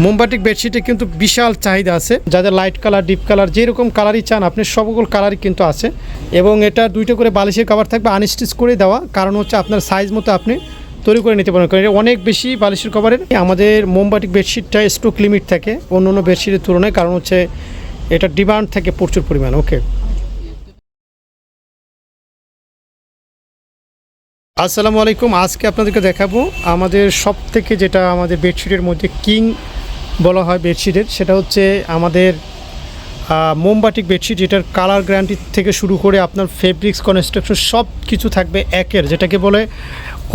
মোমবাটিক বেডশিটে কিন্তু বিশাল চাহিদা আছে। যাদের লাইট কালার ডিপ কালার যেরকম কালারই চান আপনি সবগুলো কালারই কিন্তু আছে। এবং এটা দুইটা করে বালিশের কভার থাকবে আনস্টিচ করে দেওয়া। কারণ হচ্ছে আপনার সাইজ মতো আপনি তৈরি করে নিতে পারেন। কারণ অনেক বেশি বালিশের কভারের আমাদের মোমবাটিক বেডশিটটা স্টক লিমিট থাকে অন্য অন্য বেডশিটের তুলনায়। কারণ হচ্ছে এটা ডিমান্ড থাকে প্রচুর পরিমাণ। ওকে আসসালামু আলাইকুম। আজকে আপনাদেরকে দেখাবো আমাদের সব থেকে যেটা আমাদের বেডশিটের মধ্যে কিং বলা হয় বেডশিটের, সেটা হচ্ছে আমাদের মোমবাটিক বেডশিট, যেটার কালার গ্যারান্টি থেকে শুরু করে আপনার ফেব্রিক্স, কনস্ট্রাকশন সব কিছু থাকবে একের, যেটাকে বলে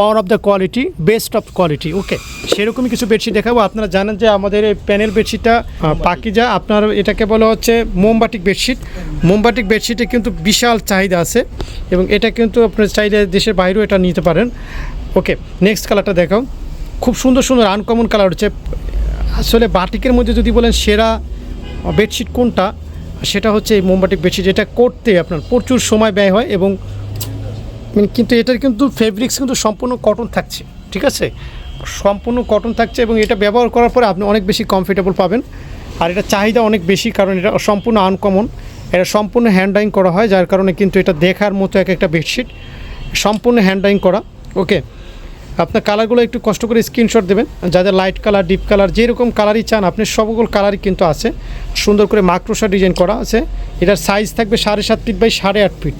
one of the quality, best of quality, okay? সেরকমই কিছু বেডশিট দেখাবো। আপনারা জানেন যে আমাদের এই প্যানেল বেডশিটটা পাকিজা, আপনার এটাকে বলা হচ্ছে মোমবাটিক বেডশিট। মোমবাটিক বেডশিটে কিন্তু বিশাল চাহিদা আছে এবং এটা কিন্তু আপনার চাইলে দেশের বাইরেও এটা নিতে পারেন। ওকে নেক্সট কালারটা দেখাও। খুব সুন্দর সুন্দর আনকমন কালার হচ্ছে আসলে বাটিকের মধ্যে যদি বলেন সেরা বেডশিট কোনটা, সেটা হচ্ছে এই মোমবাটিক বেডশিট এটা করতে আপনার প্রচুর সময় ব্যয় হয় এবং মানে কিন্তু এটার কিন্তু ফেব্রিক্স কিন্তু সম্পূর্ণ কটন থাকছে, ঠিক আছে? সম্পূর্ণ কটন থাকছে এবং এটা ব্যবহার করার পরে আপনি অনেক বেশি কমফোর্টেবল পাবেন। আর এটা চাহিদা অনেক বেশি কারণ এটা সম্পূর্ণ আনকমন এটা সম্পূর্ণ হ্যান্ড ডাইং করা হয়, যার কারণে কিন্তু এটা দেখার মতো এক একটা বেডশিট সম্পূর্ণ হ্যান্ড ডাইং করা ওকে আপনার কালারগুলো একটু কষ্ট করে স্ক্রিনশট দেবেন। যাদের লাইট কালার ডিপ কালার যেরকম কালারই চান, আপনি সবগুলো কালারই কিন্তু আছে। সুন্দর করে মাকড়সা ডিজাইন করা আছে। এটার সাইজ থাকবে সাড়ে সাত ফিট বাই সাড়ে আট ফিট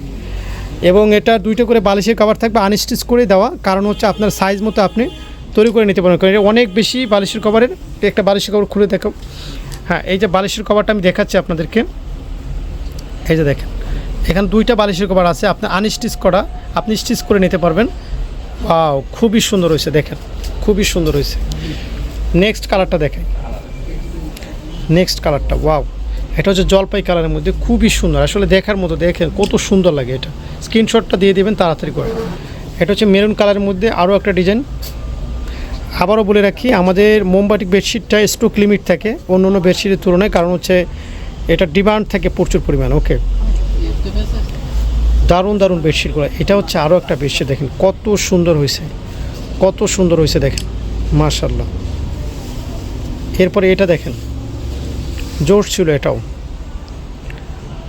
এবং এটা দুইটা করে বালিশের কভার থাকবে আনস্টিচ করে দেওয়া। কারণ হচ্ছে আপনার সাইজ মতো আপনি তৈরি করে নিতে পারেন কারণ এটা অনেক বেশি বালিশের কভারের একটা বালিশের কভার খুলে দেখো। হ্যাঁ এই যে বালিশের কভারটা আমি দেখাচ্ছি আপনাদেরকে। এই যে দেখেন, এখানে দুইটা বালিশের কভার আছে। আপনি আনস্টিচ করা, আপনি স্টিচ করে নিতে পারবেন। ওয়াও খুবই সুন্দর হয়েছে, দেখেন, খুবই সুন্দর হয়েছে। নেক্সট কালারটা দেখেন। নেক্সট কালারটা ওয়াও এটা হচ্ছে জলপাই কালারের মধ্যে, খুবই সুন্দর। আসলে দেখার মতো দেখেন, কত সুন্দর লাগে এটা। স্ক্রিনশটটা দিয়ে দেবেন, তাড়াতাড়ি করে। এটা হচ্ছে মেরুন কালারের মধ্যে আরও একটা ডিজাইন আবারও বলে রাখি, আমাদের মোমবাটিক বেডশিটটা স্টক লিমিট থাকে অন্য অন্য বেডশিটের তুলনায়, কারণ হচ্ছে এটা ডিমান্ড থাকে প্রচুর পরিমাণ ওকে দারুণ দারুণ বেডশিটগুলো এটা হচ্ছে আরও একটা বেডশিট দেখেন কত সুন্দর হয়েছে। কত সুন্দর হয়েছে, দেখেন। মার্শাল্লাহ এরপরে এটা দেখেন। জোর ছিল এটাও।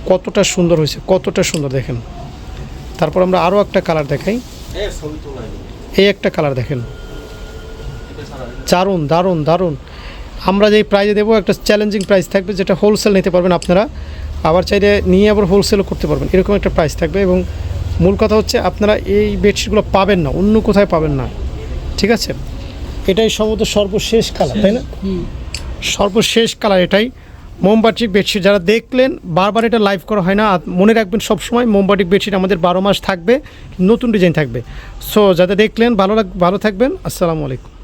কতটা সুন্দর হয়েছে, কতটা সুন্দর, দেখেন। তারপর আমরা আরও একটা কালার দেখাই। এই একটা কালার দেখেন। দারুণ দারুণ দারুণ। আমরা যেই প্রাইজে দেবো, একটা চ্যালেঞ্জিং প্রাইস থাকবে, যেটা হোলসেল নিতে পারবেন আপনারা। আবার চাইলে নিয়ে আবার হোলসেলও করতে পারবেন। এরকম একটা প্রাইস থাকবে এবং মূল কথা হচ্ছে আপনারা এই বেডশিটগুলো পাবেন না, অন্য কোথায় পাবেন না। ঠিক আছে? এটাই সম্ভবত সর্বশেষ কালার তাই না? সর্বশেষ কালার এটাই। মোমবাটিক বেডশিট যারা দেখলেন, বারবার এটা লাইভ করা হয় না। মনে রাখবেন সবসময় মোমবাটিক বেডশিট আমাদের বারো মাস থাকবে, নতুন ডিজাইন থাকবে। সো যাতে দেখলেন, ভালো ভালো থাকবেন। আসসালামু আলাইকুম।